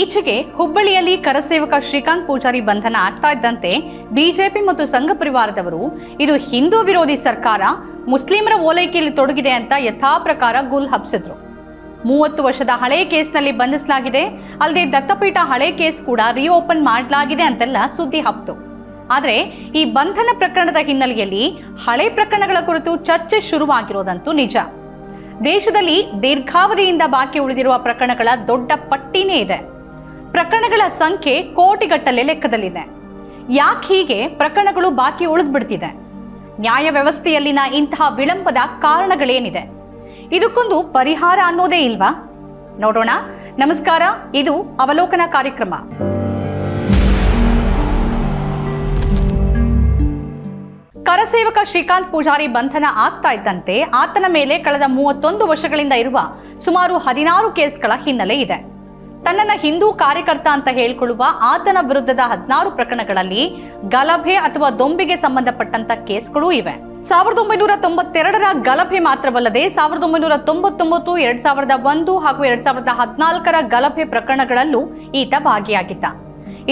ಈಚೆಗೆ ಹುಬ್ಬಳ್ಳಿಯಲ್ಲಿ ಕರಸೇವಕ ಶ್ರೀಕಾಂತ್ ಪೂಜಾರಿ ಬಂಧನ ಆಗ್ತಾ ಇದ್ದಂತೆ ಬಿಜೆಪಿ ಮತ್ತು ಸಂಘ ಪರಿವಾರದವರು, ಇದು ಹಿಂದೂ ವಿರೋಧಿ ಸರ್ಕಾರ, ಮುಸ್ಲಿಮರ ಓಲೈಕೆಯಲ್ಲಿ ತೊಡಗಿದೆ ಅಂತ ಯಥಾ ಪ್ರಕಾರ ಗುಲ್ ಹಬ್ಸಿದ್ರು. ಮೂವತ್ತು ವರ್ಷದ ಹಳೆ ಕೇಸ್ನಲ್ಲಿ ಬಂಧಿಸಲಾಗಿದೆ, ಅಲ್ಲದೆ ದತ್ತಪೀಠ ಹಳೆ ಕೇಸ್ ಕೂಡ ರಿಓಪನ್ ಮಾಡಲಾಗಿದೆ ಅಂತೆಲ್ಲ ಸುದ್ದಿ ಹಬ್ತು ಆದರೆ ಈ ಬಂಧನ ಪ್ರಕರಣದ ಹಿನ್ನೆಲೆಯಲ್ಲಿ ಹಳೆ ಪ್ರಕರಣಗಳ ಕುರಿತು ಚರ್ಚೆ ಶುರುವಾಗಿರೋದಂತೂ ನಿಜ. ದೇಶದಲ್ಲಿ ದೀರ್ಘಾವಧಿಯಿಂದ ಬಾಕಿ ಉಳಿದಿರುವ ಪ್ರಕರಣಗಳ ದೊಡ್ಡ ಪಟ್ಟಿನೇ ಇದೆ. ಪ್ರಕರಣಗಳ ಸಂಖ್ಯೆ ಕೋಟಿಗಟ್ಟಲೆ ಲೆಕ್ಕದಲ್ಲಿದೆ. ಯಾಕೆ ಹೀಗೆ? ಪ್ರಕರಣಗಳು ಬಾಕಿ ಉಳಿದ್ಬಿಡ್ತಿದೆ. ನ್ಯಾಯ ವ್ಯವಸ್ಥೆಯಲ್ಲಿನ ಇಂತಹ ವಿಳಂಬದ ಕಾರಣಗಳೇನಿದೆ? ಇದಕ್ಕೊಂದು ಪರಿಹಾರ ಅನ್ನೋದೇ ಇಲ್ವಾ? ನೋಡೋಣ. ನಮಸ್ಕಾರ. ಇದು ಅವಲೋಕನ ಕಾರ್ಯಕ್ರಮ. ಕರಸೇವಕ ಶ್ರೀಕಾಂತ್ ಪೂಜಾರಿ ಬಂಧನ ಆಗ್ತಾ ಇದ್ದಂತೆ ಆತನ ಮೇಲೆ ಕಳೆದ ಮೂವತ್ತೊಂದು ವರ್ಷಗಳಿಂದ ಇರುವ ಸುಮಾರು ಹದಿನಾರು ಕೇಸ್ಗಳ ಹಿನ್ನೆಲೆ ಇದೆ. ತನ್ನನ್ನ ಹಿಂದೂ ಕಾರ್ಯಕರ್ತ ಅಂತ ಹೇಳಿಕೊಳ್ಳುವ ಆತನ ವಿರುದ್ಧದ ಹದಿನಾರು ಪ್ರಕರಣಗಳಲ್ಲಿ ಗಲಭೆ ಅಥವಾ ದೊಂಬಿಗೆ ಸಂಬಂಧಪಟ್ಟಂತ ಕೇಸ್ಗಳು ಇವೆ. ಸಾವಿರದ ಒಂಬೈನೂರ ತೊಂಬತ್ತೆರಡರ ಗಲಭೆ ಮಾತ್ರವಲ್ಲದೆ ಸಾವಿರದ ಒಂಬೈನೂರ ತೊಂಬತ್ತೊಂಬತ್ತು, ಎರಡ್ ಸಾವಿರದ ಒಂದು ಹಾಗೂ ಎರಡ್ ಸಾವಿರದ ಹದಿನಾಲ್ಕರ ಗಲಭೆ ಪ್ರಕರಣಗಳಲ್ಲೂ ಈತ ಭಾಗಿಯಾಗಿದ್ದ.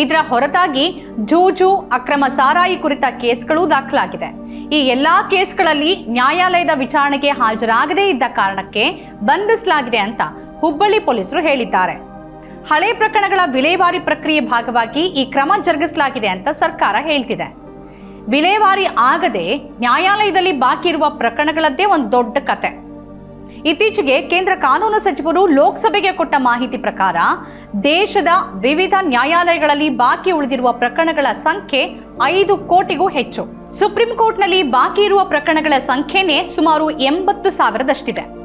ಇದರ ಹೊರತಾಗಿ ಜೂಜು ಅಕ್ರಮ ಸಾರಾಯಿ ಕುರಿತ ಕೇಸ್ಗಳು ದಾಖಲಾಗಿದೆ. ಈ ಎಲ್ಲಾ ಕೇಸ್ಗಳಲ್ಲಿ ನ್ಯಾಯಾಲಯದ ವಿಚಾರಣೆಗೆ ಹಾಜರಾಗದೇ ಇದ್ದ ಕಾರಣಕ್ಕೆ ಬಂಧಿಸಲಾಗಿದೆ ಅಂತ ಹುಬ್ಬಳ್ಳಿ ಪೊಲೀಸರು ಹೇಳಿದ್ದಾರೆ. ಹಳೆ ಪ್ರಕರಣಗಳ ವಿಲೇವಾರಿ ಪ್ರಕ್ರಿಯೆ ಭಾಗವಾಗಿ ಈ ಕ್ರಮ ಜರುಗಿಸಲಾಗಿದೆ ಅಂತ ಸರ್ಕಾರ ಹೇಳ್ತಿದೆ. ವಿಲೇವಾರಿ ಆಗದೆ ನ್ಯಾಯಾಲಯದಲ್ಲಿ ಬಾಕಿ ಇರುವ ಪ್ರಕರಣಗಳದ್ದೇ ಒಂದು ದೊಡ್ಡ ಕತೆ. ಇತ್ತೀಚೆಗೆ ಕೇಂದ್ರ ಕಾನೂನು ಸಚಿವರು ಲೋಕಸಭೆಗೆ ಕೊಟ್ಟ ಮಾಹಿತಿ ಪ್ರಕಾರ ದೇಶದ ವಿವಿಧ ನ್ಯಾಯಾಲಯಗಳಲ್ಲಿ ಬಾಕಿ ಉಳಿದಿರುವ ಪ್ರಕರಣಗಳ ಸಂಖ್ಯೆ ಐದು ಕೋಟಿಗೂ ಹೆಚ್ಚು. ಸುಪ್ರೀಂ ಕೋರ್ಟ್ನಲ್ಲಿ ಬಾಕಿ ಇರುವ ಪ್ರಕರಣಗಳ ಸಂಖ್ಯೆನೇ ಸುಮಾರು ಎಂಬತ್ತು ಸಾವಿರದಷ್ಟಿದೆ.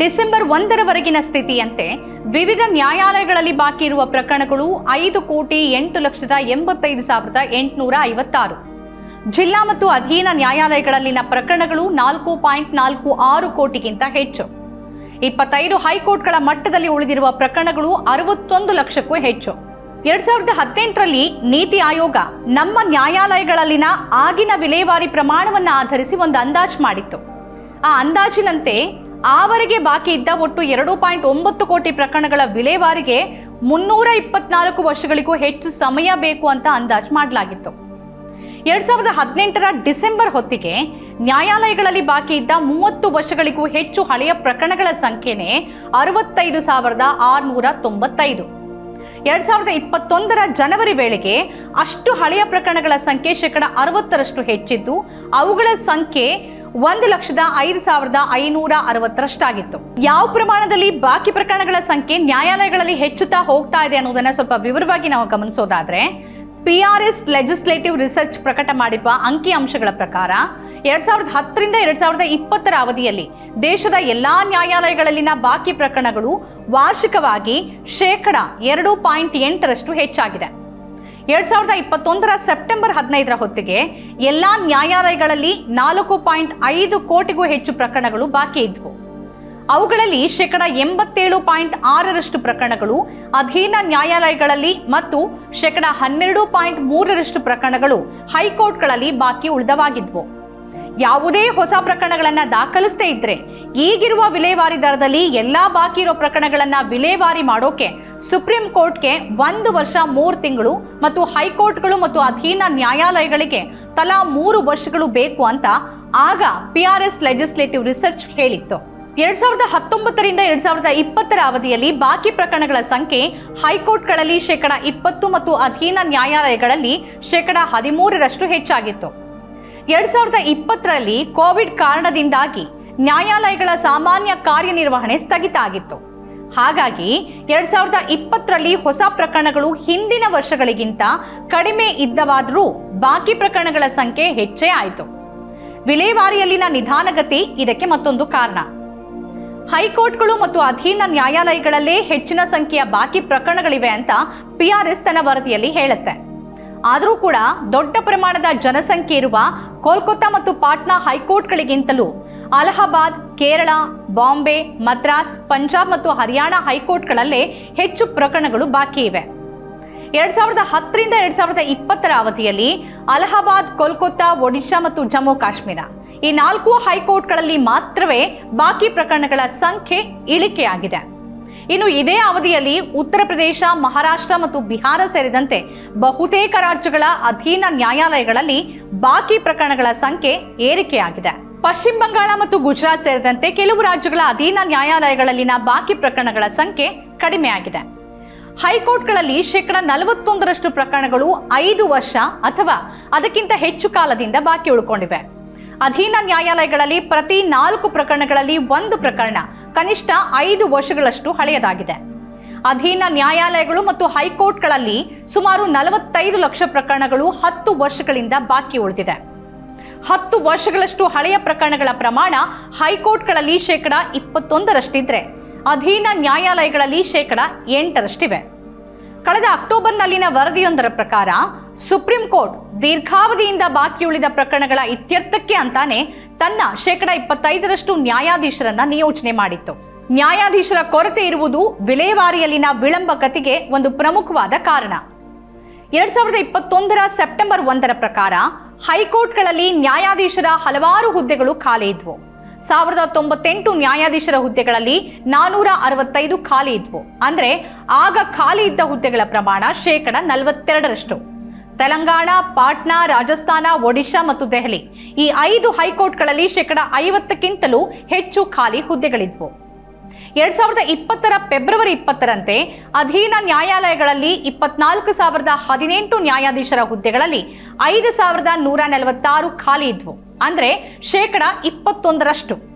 ಡಿಸೆಂಬರ್ ಒಂದರವರೆಗಿನ ಸ್ಥಿತಿಯಂತೆ ವಿವಿಧ ನ್ಯಾಯಾಲಯಗಳಲ್ಲಿ ಬಾಕಿ ಇರುವ ಪ್ರಕರಣಗಳು ಐದು ಕೋಟಿ ಎಂಟು ಲಕ್ಷದ ಎಂಬತ್ತೈದು ಸಾವಿರದ ಎಂಟುನೂರ ಐವತ್ತಾರು. ಜಿಲ್ಲಾ ಮತ್ತು ಅಧೀನ ನ್ಯಾಯಾಲಯಗಳಲ್ಲಿನ ಪ್ರಕರಣಗಳು ನಾಲ್ಕು ಪಾಯಿಂಟ್ ನಾಲ್ಕು ಆರು ಕೋಟಿಗಿಂತ ಹೆಚ್ಚು. ಇಪ್ಪತ್ತೈದು ಹೈಕೋರ್ಟ್ಗಳ ಮಟ್ಟದಲ್ಲಿ ಉಳಿದಿರುವ ಪ್ರಕರಣಗಳು ಅರವತ್ತೊಂದು ಲಕ್ಷಕ್ಕೂ ಹೆಚ್ಚು. ಎರಡ್ ಸಾವಿರದ ಹದಿನೆಂಟರಲ್ಲಿ ನೀತಿ ಆಯೋಗ ನಮ್ಮ ನ್ಯಾಯಾಲಯಗಳಲ್ಲಿನ ಆಗಿನ ವಿಲೇವಾರಿ ಪ್ರಮಾಣವನ್ನು ಆಧರಿಸಿ ಒಂದು ಅಂದಾಜು ಮಾಡಿತ್ತು. ಆ ಅಂದಾಜಿನಂತೆ ಆವರೆಗೆ ಬಾಕಿ ಇದ್ದ ಒಟ್ಟು ಎರಡು ಪಾಯಿಂಟ್ ಒಂಬತ್ತು ಕೋಟಿ ಪ್ರಕರಣಗಳ ವಿಲೇವಾರಿಗೆ ಮುನ್ನೂರ ಇಪ್ಪತ್ನಾಲ್ಕು ವರ್ಷಗಳಿಗೂ ಹೆಚ್ಚು ಸಮಯ ಬೇಕು ಅಂತ ಅಂದಾಜು ಮಾಡಲಾಗಿತ್ತು. ಎರಡ್ ಸಾವಿರದ ಹದಿನೆಂಟರ ಡಿಸೆಂಬರ್ ಹೊತ್ತಿಗೆ ನ್ಯಾಯಾಲಯಗಳಲ್ಲಿ ಬಾಕಿ ಇದ್ದ ಮೂವತ್ತು ವರ್ಷಗಳಿಗೂ ಹೆಚ್ಚು ಹಳೆಯ ಪ್ರಕರಣಗಳ ಸಂಖ್ಯೆನೇ ಅರವತ್ತೈದು ಸಾವಿರದ ಆರುನೂರ ತೊಂಬತ್ತೈದು. ಎರಡ್ ಸಾವಿರದ ಇಪ್ಪತ್ತೊಂದರ ಜನವರಿ ವೇಳೆಗೆ ಅಷ್ಟು ಹಳೆಯ ಪ್ರಕರಣಗಳ ಸಂಖ್ಯೆ ಶೇಕಡ ಅರವತ್ತರಷ್ಟು ಹೆಚ್ಚಿದ್ದು, ಅವುಗಳ ಸಂಖ್ಯೆ ಒಂದು ಲಕ್ಷದ ಐದು ಸಾವಿರದ ಐನೂರ ಅರವತ್ತರಷ್ಟಾಗಿತ್ತು. ಯಾವ ಪ್ರಮಾಣದಲ್ಲಿ ಬಾಕಿ ಪ್ರಕರಣಗಳ ಸಂಖ್ಯೆ ನ್ಯಾಯಾಲಯಗಳಲ್ಲಿ ಹೆಚ್ಚುತ್ತಾ ಹೋಗ್ತಾ ಇದೆ ಅನ್ನೋದನ್ನ ಸ್ವಲ್ಪ ವಿವರವಾಗಿ ನಾವು ಗಮನಿಸೋದಾದ್ರೆ ಎಸ್ ಲೆಜಿಸ್ಲೇಟಿವ್ ರಿಸರ್ಚ್ ಪ್ರಕಟ ಮಾಡಿರುವ ಅಂಕಿ ಅಂಶಗಳ ಪ್ರಕಾರ, ಎರಡ್ ಸಾವಿರದ ಹತ್ತರಿಂದ ಎರಡ್ ಸಾವಿರದ ಇಪ್ಪತ್ತರ ಅವಧಿಯಲ್ಲಿ ದೇಶದ ಎಲ್ಲಾ ನ್ಯಾಯಾಲಯಗಳಲ್ಲಿನ ಬಾಕಿ ಪ್ರಕರಣಗಳು ವಾರ್ಷಿಕವಾಗಿ ಶೇಕಡ ಎರಡು ಪಾಯಿಂಟ್ ಎಂಟರಷ್ಟು ಹೆಚ್ಚಾಗಿದೆ. ಎರಡ್ ಸಾವಿರದ ಇಪ್ಪತ್ತೊಂದರ ಸೆಪ್ಟೆಂಬರ್ ಹದಿನೈದರ ಹೊತ್ತಿಗೆ ಎಲ್ಲಾ ನ್ಯಾಯಾಲಯಗಳಲ್ಲಿ ನಾಲ್ಕು ಪಾಯಿಂಟ್ ಐದು ಕೋಟಿಗೂ ಹೆಚ್ಚು ಪ್ರಕರಣಗಳು ಬಾಕಿ ಇದ್ವು. ಅವುಗಳಲ್ಲಿ ಶೇಕಡ ಎಂಬತ್ತೇಳು ಪಾಯಿಂಟ್ ಆರರಷ್ಟು ಪ್ರಕರಣಗಳು ಅಧೀನ ನ್ಯಾಯಾಲಯಗಳಲ್ಲಿ ಮತ್ತು ಶೇಕಡ ಹನ್ನೆರಡು ಪಾಯಿಂಟ್ ಮೂರರಷ್ಟು ಪ್ರಕರಣಗಳು ಹೈಕೋರ್ಟ್ಗಳಲ್ಲಿ ಬಾಕಿ ಉಳಿದವಾಗಿದ್ವು. ಯಾವುದೇ ಹೊಸ ಪ್ರಕರಣಗಳನ್ನು ದಾಖಲಿಸದೇ ಇದ್ರೆ ಈಗಿರುವ ವಿಲೇವಾರಿ ದರದಲ್ಲಿ ಎಲ್ಲಾ ಬಾಕಿ ಇರೋ ಪ್ರಕರಣಗಳನ್ನ ವಿಲೇವಾರಿ ಮಾಡೋಕೆ ಸುಪ್ರೀಂ ಕೋರ್ಟ್ಗೆ ಒಂದು ವರ್ಷ ಮೂರು ತಿಂಗಳು ಮತ್ತು ಹೈಕೋರ್ಟ್ಗಳು ಮತ್ತು ಅಧೀನ ನ್ಯಾಯಾಲಯಗಳಿಗೆ ತಲಾ ಮೂರು ವರ್ಷಗಳು ಬೇಕು ಅಂತ ಆಗ P R S legislative research ಹೇಳಿತ್ತು. ಎರಡ್ ಸಾವಿರದ ಹತ್ತೊಂಬತ್ತರಿಂದ ಎರಡ್ ಸಾವಿರದ ಇಪ್ಪತ್ತರ ಅವಧಿಯಲ್ಲಿ ಬಾಕಿ ಪ್ರಕರಣಗಳ ಸಂಖ್ಯೆ ಹೈಕೋರ್ಟ್ಗಳಲ್ಲಿ ಶೇಕಡ ಇಪ್ಪತ್ತು ಮತ್ತು ಅಧೀನ ನ್ಯಾಯಾಲಯಗಳಲ್ಲಿ ಶೇಕಡ ಹದಿಮೂರರಷ್ಟು ಹೆಚ್ಚಾಗಿತ್ತು. ಎರಡ್ ಸಾವಿರದ ಇಪ್ಪತ್ತರಲ್ಲಿ ಕೋವಿಡ್ ಕಾರಣದಿಂದಾಗಿ ನ್ಯಾಯಾಲಯಗಳ ಸಾಮಾನ್ಯ ಕಾರ್ಯನಿರ್ವಹಣೆ ಸ್ಥಗಿತ ಆಗಿತ್ತು. ಹಾಗಾಗಿ ಎರಡ್ ಸಾವಿರದ ಇಪ್ಪತ್ತರಲ್ಲಿ ಹೊಸ ಪ್ರಕರಣಗಳು ಹಿಂದಿನ ವರ್ಷಗಳಿಗಿಂತ ಕಡಿಮೆ ಇದ್ದವಾದರೂ ಬಾಕಿ ಪ್ರಕರಣಗಳ ಸಂಖ್ಯೆ ಹೆಚ್ಚೇ ಆಯಿತು. ವಿಲೇವಾರಿಯಲ್ಲಿನ ನಿಧಾನಗತಿ ಇದಕ್ಕೆ ಮತ್ತೊಂದು ಕಾರಣ. ಹೈಕೋರ್ಟ್ಗಳು ಮತ್ತು ಅಧೀನ ನ್ಯಾಯಾಲಯಗಳಲ್ಲೇ ಹೆಚ್ಚಿನ ಸಂಖ್ಯೆಯ ಬಾಕಿ ಪ್ರಕರಣಗಳಿವೆ ಅಂತ ಪಿಆರ್ಎಸ್ ತನ್ನ ವರದಿಯಲ್ಲಿ ಹೇಳುತ್ತೆ. ಆದರೂ ಕೂಡ ದೊಡ್ಡ ಪ್ರಮಾಣದ ಜನಸಂಖ್ಯೆ ಇರುವ ಕೋಲ್ಕತ್ತಾ ಮತ್ತು ಪಾಟ್ನಾ ಹೈಕೋರ್ಟ್ಗಳಿಗಿಂತಲೂ ಅಲಹಾಬಾದ್, ಕೇರಳ, ಬಾಂಬೆ, ಮದ್ರಾಸ್, ಪಂಜಾಬ್ ಮತ್ತು ಹರಿಯಾಣ ಹೈಕೋರ್ಟ್ಗಳಲ್ಲೇ ಹೆಚ್ಚು ಪ್ರಕರಣಗಳು ಬಾಕಿ ಇವೆ. ಎರಡ್ ಸಾವಿರದ ಹತ್ತರಿಂದ ಎರಡ್ ಸಾವಿರದ ಇಪ್ಪತ್ತರ ಅವಧಿಯಲ್ಲಿ ಅಲಹಾಬಾದ್ ಕೋಲ್ಕತ್ತಾ ಒಡಿಶಾ ಮತ್ತು ಜಮ್ಮು ಕಾಶ್ಮೀರ ಈ ನಾಲ್ಕು ಹೈಕೋರ್ಟ್ಗಳಲ್ಲಿ ಮಾತ್ರವೇ ಬಾಕಿ ಪ್ರಕರಣಗಳ ಸಂಖ್ಯೆ ಇಳಿಕೆಯಾಗಿದೆ. ಇನ್ನು ಇದೇ ಅವಧಿಯಲ್ಲಿ ಉತ್ತರ ಪ್ರದೇಶ, ಮಹಾರಾಷ್ಟ್ರ ಮತ್ತು ಬಿಹಾರ ಸೇರಿದಂತೆ ಬಹುತೇಕ ರಾಜ್ಯಗಳ ಅಧೀನ ನ್ಯಾಯಾಲಯಗಳಲ್ಲಿ ಬಾಕಿ ಪ್ರಕರಣಗಳ ಸಂಖ್ಯೆ ಏರಿಕೆಯಾಗಿದೆ. ಪಶ್ಚಿಮ ಬಂಗಾಳ ಮತ್ತು ಗುಜರಾತ್ ಸೇರಿದಂತೆ ಕೆಲವು ರಾಜ್ಯಗಳ ಅಧೀನ ನ್ಯಾಯಾಲಯಗಳಲ್ಲಿನ ಬಾಕಿ ಪ್ರಕರಣಗಳ ಸಂಖ್ಯೆ ಕಡಿಮೆಯಾಗಿದೆ. ಹೈಕೋರ್ಟ್ಗಳಲ್ಲಿ ಶೇಕಡ ನಲವತ್ತೊಂದರಷ್ಟು ಪ್ರಕರಣಗಳು ಐದು ವರ್ಷ ಅಥವಾ ಅದಕ್ಕಿಂತ ಹೆಚ್ಚು ಕಾಲದಿಂದ ಬಾಕಿ ಉಳ್ಕೊಂಡಿವೆ. ಅಧೀನ ನ್ಯಾಯಾಲಯಗಳಲ್ಲಿ ಪ್ರತಿ ನಾಲ್ಕು ಪ್ರಕರಣಗಳಲ್ಲಿ ಒಂದು ಪ್ರಕರಣ ಕನಿಷ್ಠ ಐದು ವರ್ಷಗಳಷ್ಟು ಹಳೆಯದಾಗಿದೆ. ಅಧೀನ ನ್ಯಾಯಾಲಯಗಳು ಮತ್ತು ಹೈಕೋರ್ಟ್ಗಳಲ್ಲಿ ಸುಮಾರು ನಲವತ್ತೈದು ಲಕ್ಷ ಪ್ರಕರಣಗಳು ಹತ್ತು ವರ್ಷಗಳಿಂದ ಬಾಕಿ ಉಳಿದಿದೆ. ಹತ್ತು ವರ್ಷಗಳಷ್ಟು ಹಳೆಯ ಪ್ರಕರಣಗಳ ಪ್ರಮಾಣ ಹೈಕೋರ್ಟ್ಗಳಲ್ಲಿ ಶೇಕಡ ಇಪ್ಪತ್ತೊಂದರಷ್ಟಿದ್ರೆ, ಅಧೀನ ನ್ಯಾಯಾಲಯಗಳಲ್ಲಿ ಶೇಕಡ ಎಂಟರಷ್ಟಿವೆ. ಕಳೆದ ಅಕ್ಟೋಬರ್ನಲ್ಲಿನ ವರದಿಯೊಂದರ ಪ್ರಕಾರ, ಸುಪ್ರೀಂ ಕೋರ್ಟ್ ದೀರ್ಘಾವಧಿಯಿಂದ ಬಾಕಿ ಉಳಿದ ಪ್ರಕರಣಗಳ ಇತ್ಯರ್ಥಕ್ಕೆ ಅಂತಾನೆ ತನ್ನ ಶೇಕಡ ಇಪ್ಪತ್ತೈದರಷ್ಟು ನ್ಯಾಯಾಧೀಶರನ್ನ ನಿಯೋಜನೆ ಮಾಡಿತ್ತು. ನ್ಯಾಯಾಧೀಶರ ಕೊರತೆ ಇರುವುದು ವಿಲೇವಾರಿಯಲ್ಲಿನ ವಿಳಂಬಗತಿಗೆ ಒಂದು ಪ್ರಮುಖವಾದ ಕಾರಣ. ಎರಡ್ ಸಾವಿರದ ಇಪ್ಪತ್ತೊಂದರ ಸೆಪ್ಟೆಂಬರ್ ಒಂದರ ಪ್ರಕಾರ ಹೈಕೋರ್ಟ್ಗಳಲ್ಲಿ ನ್ಯಾಯಾಧೀಶರ ಹಲವಾರು ಹುದ್ದೆಗಳು ಖಾಲಿ ಇದ್ವು. ಸಾವಿರದ ತೊಂಬತ್ತೆಂಟು ನ್ಯಾಯಾಧೀಶರ ಹುದ್ದೆಗಳಲ್ಲಿ ನಾನೂರ ಅರವತ್ತೈದು ಖಾಲಿ ಇದ್ವು. ಅಂದ್ರೆ ಆಗ ಖಾಲಿ ಇದ್ದ ಹುದ್ದೆಗಳ ಪ್ರಮಾಣ ಶೇಕಡ ನಲವತ್ತೆರಡರಷ್ಟು. ತೆಲಂಗಾಣ, ಪಾಟ್ನಾ, ರಾಜಸ್ಥಾನ, ಒಡಿಶಾ ಮತ್ತು ದೆಹಲಿ ಈ ಐದು ಹೈಕೋರ್ಟ್ಗಳಲ್ಲಿ ಶೇಕಡ ಐವತ್ತಕ್ಕಿಂತಲೂ ಹೆಚ್ಚು ಖಾಲಿ ಹುದ್ದೆಗಳಿದ್ವು. ಎರಡ್ ಸಾವಿರದ ಇಪ್ಪತ್ತರ ಫೆಬ್ರವರಿ ಇಪ್ಪತ್ತರಂತೆ ಅಧೀನ ನ್ಯಾಯಾಲಯಗಳಲ್ಲಿ ಇಪ್ಪತ್ನಾಲ್ಕು ಸಾವಿರದ ಹದಿನೆಂಟು ನ್ಯಾಯಾಧೀಶರ ಹುದ್ದೆಗಳಲ್ಲಿ ಐದು ಸಾವಿರದ ನೂರ ನಲವತ್ತಾರು ಖಾಲಿ ಇದ್ವು. ಅಂದ್ರೆ ಶೇಕಡ ಇಪ್ಪತ್ತೊಂದರಷ್ಟು.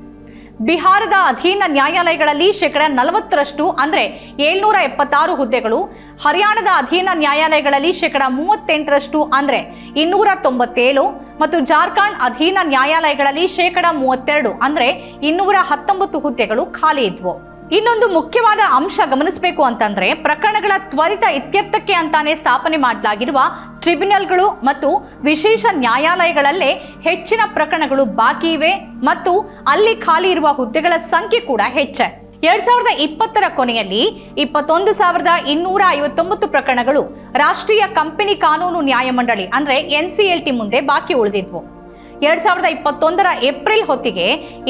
ಬಿಹಾರದ ಅಧೀನ ನ್ಯಾಯಾಲಯಗಳಲ್ಲಿ ಶೇಕಡ ನಲವತ್ತರಷ್ಟು, ಅಂದ್ರೆ ಏಳ್ನೂರ ಎಪ್ಪತ್ತಾರು ಹುದ್ದೆಗಳು. ಹರಿಯಾಣದ ಅಧೀನ ನ್ಯಾಯಾಲಯಗಳಲ್ಲಿ ಶೇಕಡ ಮೂವತ್ತೆಂಟರಷ್ಟು, ಅಂದ್ರೆ ಇನ್ನೂರ ತೊಂಬತ್ತೇಳು. ಮತ್ತು ಜಾರ್ಖಂಡ್ ಅಧೀನ ನ್ಯಾಯಾಲಯಗಳಲ್ಲಿ ಶೇಕಡ ಮೂವತ್ತೆರಡು, ಅಂದ್ರೆ ಇನ್ನೂರ ಹತ್ತೊಂಬತ್ತು ಹುದ್ದೆಗಳು ಖಾಲಿ ಇದ್ವು. ಇನ್ನೊಂದು ಮುಖ್ಯವಾದ ಅಂಶ ಗಮನಿಸಬೇಕು ಅಂತಂದ್ರೆ ಪ್ರಕರಣಗಳ ತ್ವರಿತ ಇತ್ಯರ್ಥಕ್ಕೆ ಅಂತಾನೆ ಸ್ಥಾಪನೆ ಮಾಡಲಾಗಿರುವ ಟ್ರಿಬ್ಯುನಲ್ಗಳು ಮತ್ತು ವಿಶೇಷ ನ್ಯಾಯಾಲಯಗಳಲ್ಲೇ ಹೆಚ್ಚಿನ ಪ್ರಕರಣಗಳು ಬಾಕಿ ಇವೆ ಮತ್ತು ಅಲ್ಲಿ ಖಾಲಿ ಇರುವ ಹುದ್ದೆಗಳ ಸಂಖ್ಯೆ ಕೂಡ ಹೆಚ್ಚೆ. ಎರಡ್ ಸಾವಿರದ ಇಪ್ಪತ್ತರ ಕೊನೆಯಲ್ಲಿ ಇಪ್ಪತ್ತೊಂದು ಸಾವಿರದ ಇನ್ನೂರ ಐವತ್ತೊಂಬತ್ತು ಪ್ರಕರಣಗಳು ರಾಷ್ಟ್ರೀಯ ಕಂಪನಿ ಕಾನೂನು ನ್ಯಾಯಮಂಡಳಿ, ಅಂದ್ರೆ ಎನ್ಸಿಎಲ್ಟಿ ಮುಂದೆ ಬಾಕಿ ಉಳಿದಿದ್ವು. ಎರಡ್ ಸಾವಿರದ ಇಪ್ಪತ್ತೊಂದರ ಏಪ್ರಿಲ್ ಹೊತ್ತಿಗೆ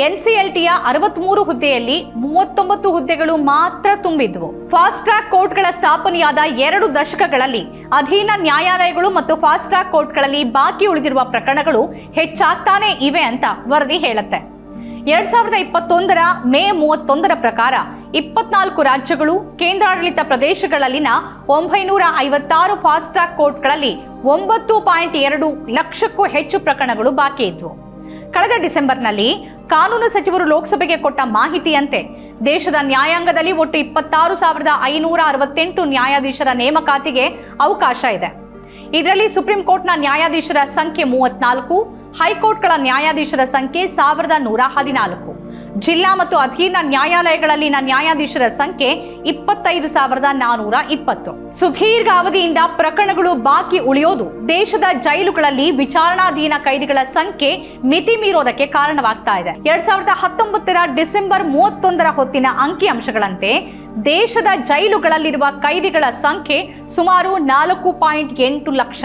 ಎನ್ಸಿಎಲ್ಟಿಯ ಅರವತ್ಮೂರು ಹುದ್ದೆಯಲ್ಲಿ ಮೂವತ್ತೊಂಬತ್ತು ಹುದ್ದೆಗಳು ಮಾತ್ರ ತುಂಬಿದ್ವು. ಫಾಸ್ಟ್ ಟ್ರ್ಯಾಕ್ ಕೋರ್ಟ್ಗಳ ಸ್ಥಾಪನೆಯಾದ ಎರಡು ದಶಕಗಳಲ್ಲಿ ಅಧೀನ ನ್ಯಾಯಾಲಯಗಳು ಮತ್ತು ಫಾಸ್ಟ್ ಟ್ರ್ಯಾಕ್ ಕೋರ್ಟ್ಗಳಲ್ಲಿ ಬಾಕಿ ಉಳಿದಿರುವ ಪ್ರಕರಣಗಳು ಹೆಚ್ಚಾಗ್ತಾನೆ ಇವೆ ಅಂತ ವರದಿ ಹೇಳುತ್ತೆ. ಎರಡ್ ಸಾವಿರದ ಇಪ್ಪತ್ತೊಂದರ ಮೇ ಮೂವತ್ತೊಂದರ ಪ್ರಕಾರ ಇಪ್ಪತ್ನಾಲ್ಕು ರಾಜ್ಯಗಳು, ಕೇಂದ್ರಾಡಳಿತ ಪ್ರದೇಶಗಳಲ್ಲಿನ ಒಂಬೈನೂರ ಐವತ್ತಾರು ಫಾಸ್ಟ್ ಟ್ರ್ಯಾಕ್ ಕೋರ್ಟ್ಗಳಲ್ಲಿ ಒಂಬತ್ತು ಪಾಯಿಂಟ್ ಎರಡು ಲಕ್ಷಕ್ಕೂ ಹೆಚ್ಚು ಪ್ರಕರಣಗಳು ಬಾಕಿ ಇದ್ವು. ಕಳೆದ ಡಿಸೆಂಬರ್ನಲ್ಲಿ ಕಾನೂನು ಸಚಿವರು ಲೋಕಸಭೆಗೆ ಕೊಟ್ಟ ಮಾಹಿತಿಯಂತೆ ದೇಶದ ನ್ಯಾಯಾಂಗದಲ್ಲಿ ಒಟ್ಟು ಇಪ್ಪತ್ತಾರು ಸಾವಿರದ ಐನೂರ ಅರವತ್ತೆಂಟು ನ್ಯಾಯಾಧೀಶರ ನೇಮಕಾತಿಗೆ ಅವಕಾಶ ಇದೆ. ಇದರಲ್ಲಿ ಸುಪ್ರೀಂ ಕೋರ್ಟ್ನ ನ್ಯಾಯಾಧೀಶರ ಸಂಖ್ಯೆ ಮೂವತ್ನಾಲ್ಕು ಹೈಕೋರ್ಟ್ಗಳ ನ್ಯಾಯಾಧೀಶರ ಸಂಖ್ಯೆ ಸಾವಿರದ ನೂರ ಹದಿನಾಲ್ಕು. ಜಿಲ್ಲಾ ಮತ್ತು ಅಧೀನ ನ್ಯಾಯಾಲಯಗಳಲ್ಲಿನ ನ್ಯಾಯಾಧೀಶರ ಸಂಖ್ಯೆ ಇಪ್ಪತ್ತೈದು ಸಾವಿರದ ನಾನೂರ ಇಪ್ಪತ್ತು. ಸುದೀರ್ಘ ಅವಧಿಯಿಂದ ಪ್ರಕರಣಗಳು ಬಾಕಿ ಉಳಿಯೋದು ದೇಶದ ಜೈಲುಗಳಲ್ಲಿ ವಿಚಾರಣಾಧೀನ ಕೈದಿಗಳ ಸಂಖ್ಯೆ ಮಿತಿ ಮೀರೋದಕ್ಕೆ ಕಾರಣವಾಗ್ತಾ ಇದೆ. ಎರಡ್ ಸಾವಿರದ ಹತ್ತೊಂಬತ್ತರ ಡಿಸೆಂಬರ್ ಮೂವತ್ತೊಂದರ ಹೊತ್ತಿನ ಅಂಕಿಅಂಶಗಳಂತೆ ದೇಶದ ಜೈಲುಗಳಲ್ಲಿರುವ ಕೈದಿಗಳ ಸಂಖ್ಯೆ ಸುಮಾರು ನಾಲ್ಕು ಪಾಯಿಂಟ್ ಎಂಟು ಲಕ್ಷ.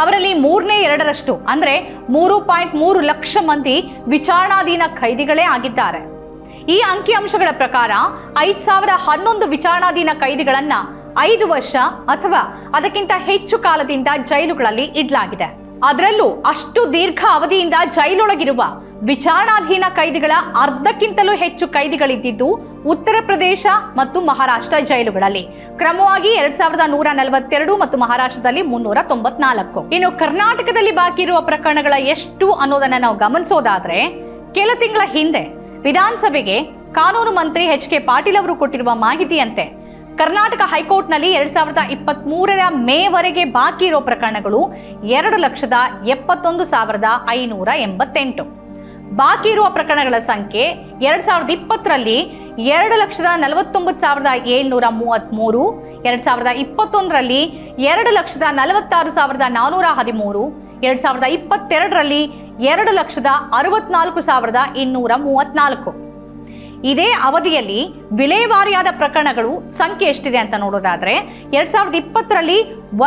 ಅವರಲ್ಲಿ ಮೂರನೇ ಎರಡರಷ್ಟು, ಅಂದ್ರೆ ಮೂರು ಪಾಯಿಂಟ್ ಮೂರು ಲಕ್ಷ ಮಂದಿ ವಿಚಾರಣಾಧೀನ ಖೈದಿಗಳೇ ಆಗಿದ್ದಾರೆ. ಈ ಅಂಕಿಅಂಶಗಳ ಪ್ರಕಾರ ಐದ್ ಸಾವಿರ ಹನ್ನೊಂದು ವಿಚಾರಣಾಧೀನ ಕೈದಿಗಳನ್ನ ಐದು ವರ್ಷ ಅಥವಾ ಅದಕ್ಕಿಂತ ಹೆಚ್ಚು ಕಾಲದಿಂದ ಜೈಲುಗಳಲ್ಲಿ ಇಡಲಾಗಿದೆ. ಅದರಲ್ಲೂ ಅಷ್ಟು ದೀರ್ಘ ಅವಧಿಯಿಂದ ಜೈಲೊಳಗಿರುವ ವಿಚಾರಣಾಧೀನ ಕೈದಿಗಳ ಅರ್ಧಕ್ಕಿಂತಲೂ ಹೆಚ್ಚು ಕೈದಿಗಳಿದ್ದಿದ್ದು ಉತ್ತರ ಪ್ರದೇಶ ಮತ್ತು ಮಹಾರಾಷ್ಟ್ರ ಜೈಲುಗಳಲ್ಲಿ. ಕ್ರಮವಾಗಿ ಎರಡ್ ಸಾವಿರದ ನೂರ ನಲವತ್ತೆರಡು ಮತ್ತು ಮಹಾರಾಷ್ಟ್ರದಲ್ಲಿ ಮುನ್ನೂರ ತೊಂಬತ್ನಾಲ್ಕು. ಇನ್ನು ಕರ್ನಾಟಕದಲ್ಲಿ ಬಾಕಿ ಇರುವ ಪ್ರಕರಣಗಳ ಎಷ್ಟು ಅನ್ನೋದನ್ನ ನಾವು ಗಮನಿಸೋದಾದ್ರೆ, ಕೆಲ ತಿಂಗಳ ಹಿಂದೆ ವಿಧಾನಸಭೆಗೆ ಕಾನೂನು ಮಂತ್ರಿ ಎಚ್ ಕೆ ಪಾಟೀಲ್ ಅವರು ಕೊಟ್ಟಿರುವ ಮಾಹಿತಿಯಂತೆ, ಕರ್ನಾಟಕ ಹೈಕೋರ್ಟ್ನಲ್ಲಿ ಎರಡ್ ಸಾವಿರದ ಇಪ್ಪತ್ತ್ ಮೂರರ ಮೇವರೆಗೆ ಬಾಕಿ ಇರೋ ಪ್ರಕರಣಗಳು ಎರಡು ಲಕ್ಷದ ಎಪ್ಪತ್ತೊಂದು ಸಾವಿರದ ಐನೂರ ಎಂಬತ್ತೆಂಟು. ಬಾಕಿ ಇರುವ ಪ್ರಕರಣಗಳ ಸಂಖ್ಯೆ ಎರಡ್ ಸಾವಿರದ ಇಪ್ಪತ್ತರಲ್ಲಿ ಎರಡು ಲಕ್ಷದ ನಲವತ್ತೊಂಬತ್ತು ಸಾವಿರದ ಏಳ್ನೂರ ಮೂವತ್ತ್ಮೂರು ಎರಡ್ ಸಾವಿರದ ಇಪ್ಪತ್ತೊಂದರಲ್ಲಿ ಎರಡು ಲಕ್ಷದ ನಲವತ್ತಾರು ಸಾವಿರದ ನಾನೂರ ಹದಿಮೂರು, ಎರಡ್ ಸಾವಿರದ ಇಪ್ಪತ್ತೆರಡರಲ್ಲಿ ಎರಡು ಲಕ್ಷದ ಅರವತ್ನಾಲ್ಕು ಸಾವಿರದ ಇನ್ನೂರ ಮೂವತ್ನಾಲ್ಕು. ಇದೇ ಅವಧಿಯಲ್ಲಿ ವಿಲೇವಾರಿಯಾದ ಪ್ರಕರಣಗಳು ಸಂಖ್ಯೆ ಎಷ್ಟಿದೆ ಅಂತ ನೋಡೋದಾದ್ರೆ ಎರಡ್ ಸಾವಿರದ ಇಪ್ಪತ್ತರಲ್ಲಿ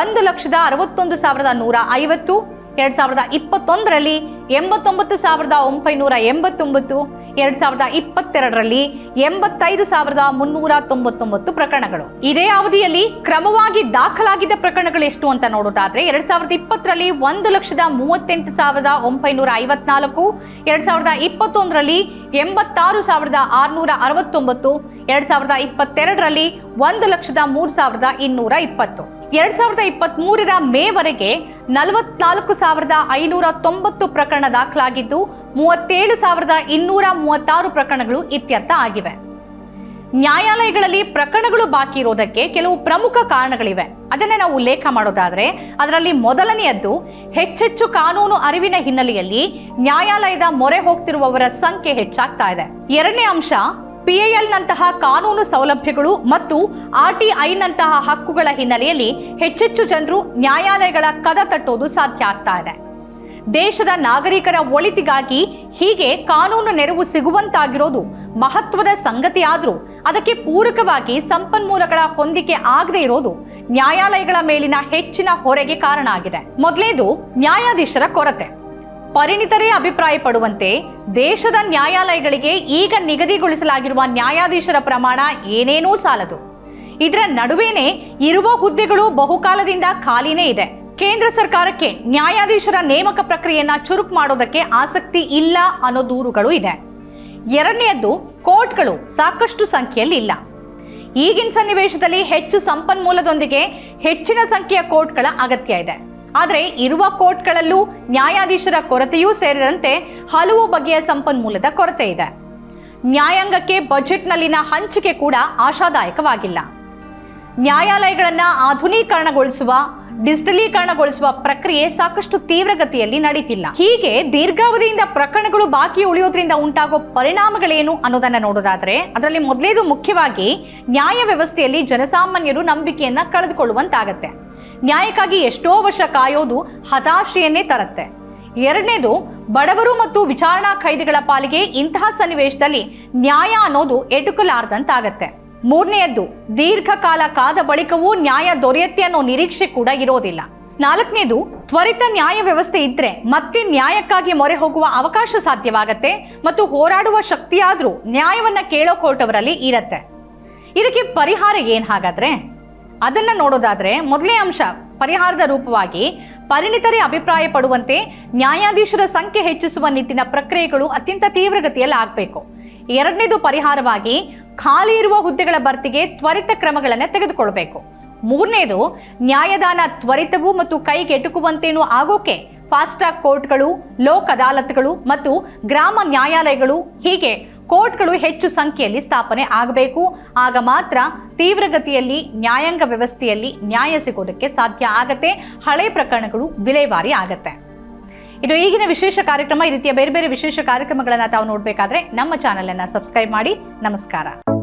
ಒಂದು ಲಕ್ಷದ ಅರವತ್ತೊಂದು ಸಾವಿರದ ನೂರ ಐವತ್ತು ಎರಡ್ ಸಾವಿರದ ಇಪ್ಪತ್ತೊಂದರಲ್ಲಿ ಎಂಬತ್ತೊಂಬತ್ತು ಸಾವಿರದ ಒಂಬೈನೂರ ಎಂಬತ್ತೊಂಬತ್ತು, ಎರಡು ಸಾವಿರದ ಇಪ್ಪತ್ತೆರಡರಲ್ಲಿ ಎಂಬತ್ತೈದು ಸಾವಿರದ ಮುನ್ನೂರ ತೊಂಬತ್ತೊಂಬತ್ತು ಪ್ರಕರಣಗಳು. ಇದೇ ಅವಧಿಯಲ್ಲಿ ಕ್ರಮವಾಗಿ ದಾಖಲಾಗಿದ್ದ ಪ್ರಕರಣಗಳು ಎಷ್ಟು ಅಂತ ನೋಡೋದಾದ್ರೆ, ಎರಡ್ ಸಾವಿರದ ಇಪ್ಪತ್ತರಲ್ಲಿ ಒಂದು ಲಕ್ಷದ ಮೂವತ್ತೆಂಟು ಸಾವಿರದ ಒಂಬೈನೂರ ಐವತ್ನಾಲ್ಕು, ಎರಡ್ ಸಾವಿರದ ಇಪ್ಪತ್ತೊಂದರಲ್ಲಿ ಎಂಬತ್ತಾರು ಸಾವಿರದ ಆರುನೂರ ಅರವತ್ತೊಂಬತ್ತು, ಎರಡ್ ಸಾವಿರದ ಇಪ್ಪತ್ತೆರಡರಲ್ಲಿ ಒಂದು ಲಕ್ಷದ ಮೂರು ಸಾವಿರದ ಇನ್ನೂರ ಇಪ್ಪತ್ತು. ಎರಡ್ ಸಾವಿರದ ಇಪ್ಪತ್ತ್ ಮೂರರ ಮೇವರೆಗೆ ನಲವತ್ನಾಲ್ಕು ಸಾವಿರದ ಐನೂರ ತೊಂಬತ್ತು ಪ್ರಕರಣ ದಾಖಲಾಗಿದ್ದು, ಮೂವತ್ತೇಳು ಸಾವಿರದ ಇನ್ನೂರ ಮೂವತ್ತಾರು ಪ್ರಕರಣಗಳು ಇತ್ಯರ್ಥ ಆಗಿವೆ. ನ್ಯಾಯಾಲಯಗಳಲ್ಲಿ ಪ್ರಕರಣಗಳು ಬಾಕಿ ಇರೋದಕ್ಕೆ ಕೆಲವು ಪ್ರಮುಖ ಕಾರಣಗಳಿವೆ. ಅದನ್ನೇ ನಾವು ಉಲ್ಲೇಖ ಮಾಡೋದಾದರೆ, ಅದರಲ್ಲಿ ಮೊದಲನೆಯದ್ದು, ಹೆಚ್ಚೆಚ್ಚು ಕಾನೂನು ಅರಿವಿನ ಹಿನ್ನೆಲೆಯಲ್ಲಿ ನ್ಯಾಯಾಲಯದ ಮೊರೆ ಹೋಗ್ತಿರುವವರ ಸಂಖ್ಯೆ ಹೆಚ್ಚಾಗ್ತಾ ಇದೆ. ಎರಡನೇ ಅಂಶ ಪಿಎಎಲ್ ನಂತಹ ಕಾನೂನು ಸೌಲಭ್ಯಗಳು ಮತ್ತು ಆರ್ಟಿಐನಂತಹ ಹಕ್ಕುಗಳ ಹಿನ್ನೆಲೆಯಲ್ಲಿ ಹೆಚ್ಚೆಚ್ಚು ಜನರು ನ್ಯಾಯಾಲಯಗಳ ಕದ ತಟ್ಟೋದು ಸಾಧ್ಯ ಆಗ್ತಾ ಇದೆ. ದೇಶದ ನಾಗರಿಕರ ಒಳಿತಿಗಾಗಿ ಹೀಗೆ ಕಾನೂನು ನೆರವು ಸಿಗುವಂತಾಗಿರೋದು ಮಹತ್ವದ ಸಂಗತಿಯಾದರೂ ಅದಕ್ಕೆ ಪೂರಕವಾಗಿ ಸಂಪನ್ಮೂಲಗಳ ಹೊಂದಿಕೆ ಆಗದೇ ಇರೋದು ನ್ಯಾಯಾಲಯಗಳ ಮೇಲಿನ ಹೆಚ್ಚಿನ ಹೊರೆಗೆ ಕಾರಣ ಆಗಿದೆ. ಮೊದಲೇದು ನ್ಯಾಯಾಧೀಶರ ಕೊರತೆ. ಪರಿಣಿತರೇ ಅಭಿಪ್ರಾಯ ಪಡುವಂತೆ ದೇಶದ ನ್ಯಾಯಾಲಯಗಳಿಗೆ ಈಗ ನಿಗದಿಗೊಳಿಸಲಾಗಿರುವ ನ್ಯಾಯಾಧೀಶರ ಪ್ರಮಾಣ ಏನೇನೂ ಸಾಲದು. ಇದರ ನಡುವೆನೇ ಇರುವ ಹುದ್ದೆಗಳು ಬಹುಕಾಲದಿಂದ ಖಾಲಿನೇ ಇದೆ. ಕೇಂದ್ರ ಸರ್ಕಾರಕ್ಕೆ ನ್ಯಾಯಾಧೀಶರ ನೇಮಕ ಪ್ರಕ್ರಿಯೆಯನ್ನ ಚುರುಕು ಮಾಡೋದಕ್ಕೆ ಆಸಕ್ತಿ ಇಲ್ಲ ಅನ್ನೋ ದೂರುಗಳು ಇದೆ. ಎರಡನೆಯದ್ದು ಕೋರ್ಟ್ಗಳು ಸಾಕಷ್ಟು ಸಂಖ್ಯೆಯಲ್ಲಿ ಇಲ್ಲ ಈಗಿನ ಸನ್ನಿವೇಶದಲ್ಲಿ ಹೆಚ್ಚು ಸಂಪನ್ಮೂಲದೊಂದಿಗೆ ಹೆಚ್ಚಿನ ಸಂಖ್ಯೆಯ ಕೋರ್ಟ್ಗಳ ಅಗತ್ಯ ಇದೆ. ಆದರೆ ಇರುವ ಕೋರ್ಟ್ಗಳಲ್ಲೂ ನ್ಯಾಯಾಧೀಶರ ಕೊರತೆಯೂ ಸೇರಿದಂತೆ ಹಲವು ಬಗೆಯ ಸಂಪನ್ಮೂಲದ ಕೊರತೆ ಇದೆ. ನ್ಯಾಯಾಂಗಕ್ಕೆ ಬಜೆಟ್ನಲ್ಲಿನ ಹಂಚಿಕೆ ಕೂಡ ಆಶಾದಾಯಕವಾಗಿಲ್ಲ. ನ್ಯಾಯಾಲಯಗಳನ್ನು ಆಧುನೀಕರಣಗೊಳಿಸುವ, ಡಿಜಿಟಲೀಕರಣಗೊಳಿಸುವ ಪ್ರಕ್ರಿಯೆ ಸಾಕಷ್ಟು ತೀವ್ರಗತಿಯಲ್ಲಿ ನಡೀತಿಲ್ಲ. ಹೀಗೆ ದೀರ್ಘಾವಧಿಯಿಂದ ಪ್ರಕರಣಗಳು ಬಾಕಿ ಉಳಿಯೋದ್ರಿಂದ ಉಂಟಾಗೋ ಪರಿಣಾಮಗಳೇನು ಅನ್ನೋದನ್ನ ನೋಡೋದಾದ್ರೆ, ಅದರಲ್ಲಿ ಮೊದಲೇದು ಮುಖ್ಯವಾಗಿ ನ್ಯಾಯ ವ್ಯವಸ್ಥೆಯಲ್ಲಿ ಜನಸಾಮಾನ್ಯರು ನಂಬಿಕೆಯನ್ನ ಕಳೆದುಕೊಳ್ಳುವಂತಾಗತ್ತೆ. ನ್ಯಾಯಕ್ಕಾಗಿ ಎಷ್ಟೋ ವರ್ಷ ಕಾಯೋದು ಹತಾಶೆಯನ್ನೇ ತರುತ್ತೆ. ಎರಡನೇದು, ಬಡವರು ಮತ್ತು ವಿಚಾರಣಾ ಖೈದಿಗಳ ಪಾಲಿಗೆ ಇಂತಹ ಸನ್ನಿವೇಶದಲ್ಲಿ ನ್ಯಾಯ ಅನ್ನೋದು ಎಟುಕಲಾರ್ದಂತಾಗತ್ತೆ. ಮೂರನೆಯದ್ದು, ದೀರ್ಘಕಾಲ ಕಾದ ಬಳಿಕವೂ ನ್ಯಾಯ ದೊರೆಯುತ್ತೆ ಅನ್ನೋ ನಿರೀಕ್ಷೆ ಕೂಡ ಇರೋದಿಲ್ಲ. ನಾಲ್ಕನೇದು, ತ್ವರಿತ ನ್ಯಾಯ ವ್ಯವಸ್ಥೆ ಇದ್ರೆ ಮತ್ತೆ ನ್ಯಾಯಕ್ಕಾಗಿ ಮೊರೆ ಹೋಗುವ ಅವಕಾಶ ಸಾಧ್ಯವಾಗತ್ತೆ ಮತ್ತು ಹೋರಾಡುವ ಶಕ್ತಿಯಾದರೂ ನ್ಯಾಯವನ್ನ ಕೇಳೋ ಕೋರ್ಟವರಲ್ಲಿ ಇರತ್ತೆ. ಇದಕ್ಕೆ ಪರಿಹಾರ ಏನ್ ಹಾಗಾದ್ರೆ? ಅದನ್ನ ನೋಡೋದಾದರೆ ಮೊದಲನೇ ಅಂಶ ಪರಿಹಾರದ ರೂಪವಾಗಿ ಪರಿಣಿತರೇ ಅಭಿಪ್ರಾಯ ಪಡುವಂತೆ ನ್ಯಾಯಾಧೀಶರ ಸಂಖ್ಯೆ ಹೆಚ್ಚಿಸುವ ನಿಟ್ಟಿನ ಪ್ರಕ್ರಿಯೆಗಳು ಅತ್ಯಂತ ತೀವ್ರಗತಿಯಲ್ಲಿ ಆಗಬೇಕು. ಎರಡನೇದು ಪರಿಹಾರವಾಗಿ ಖಾಲಿ ಇರುವ ಹುದ್ದೆಗಳ ಭರ್ತಿಗೆ ತ್ವರಿತ ಕ್ರಮಗಳನ್ನು ತೆಗೆದುಕೊಳ್ಬೇಕು. ಮೂರನೇದು ನ್ಯಾಯದಾನ ತ್ವರಿತವೂ ಮತ್ತು ಕೈಗೆಟುಕುವಂತೇನೂ ಆಗೋಕೆ ಫಾಸ್ಟ್ ಟ್ರ್ಯಾಕ್ ಕೋರ್ಟ್ಗಳು, ಲೋಕ್ ಅದಾಲತ್ಗಳು ಮತ್ತು ಗ್ರಾಮ ನ್ಯಾಯಾಲಯಗಳು ಹೀಗೆ ಕೋರ್ಟ್ಗಳು ಹೆಚ್ಚು ಸಂಖ್ಯೆಯಲ್ಲಿ ಸ್ಥಾಪನೆ ಆಗಬೇಕು. ಆಗ ಮಾತ್ರ ತೀವ್ರಗತಿಯಲ್ಲಿ ನ್ಯಾಯಾಂಗ ವ್ಯವಸ್ಥೆಯಲ್ಲಿ ನ್ಯಾಯ ಸಿಗೋದಕ್ಕೆ ಸಾಧ್ಯ ಆಗತ್ತೆ. ಹಳೆ ಪ್ರಕರಣಗಳು ವಿಲೇವಾರಿ ಆಗತ್ತೆ. ಇದು ಈಗಿನ ವಿಶೇಷ ಕಾರ್ಯಕ್ರಮ ಈ ರೀತಿಯ ಬೇರೆ ಬೇರೆ ವಿಶೇಷ ಕಾರ್ಯಕ್ರಮಗಳನ್ನು ತಾವು ನೋಡಬೇಕಾದ್ರೆ ನಮ್ಮ ಚಾನೆಲ್ ಅನ್ನ ಸಬ್ಸ್ಕ್ರೈಬ್ ಮಾಡಿ. ನಮಸ್ಕಾರ.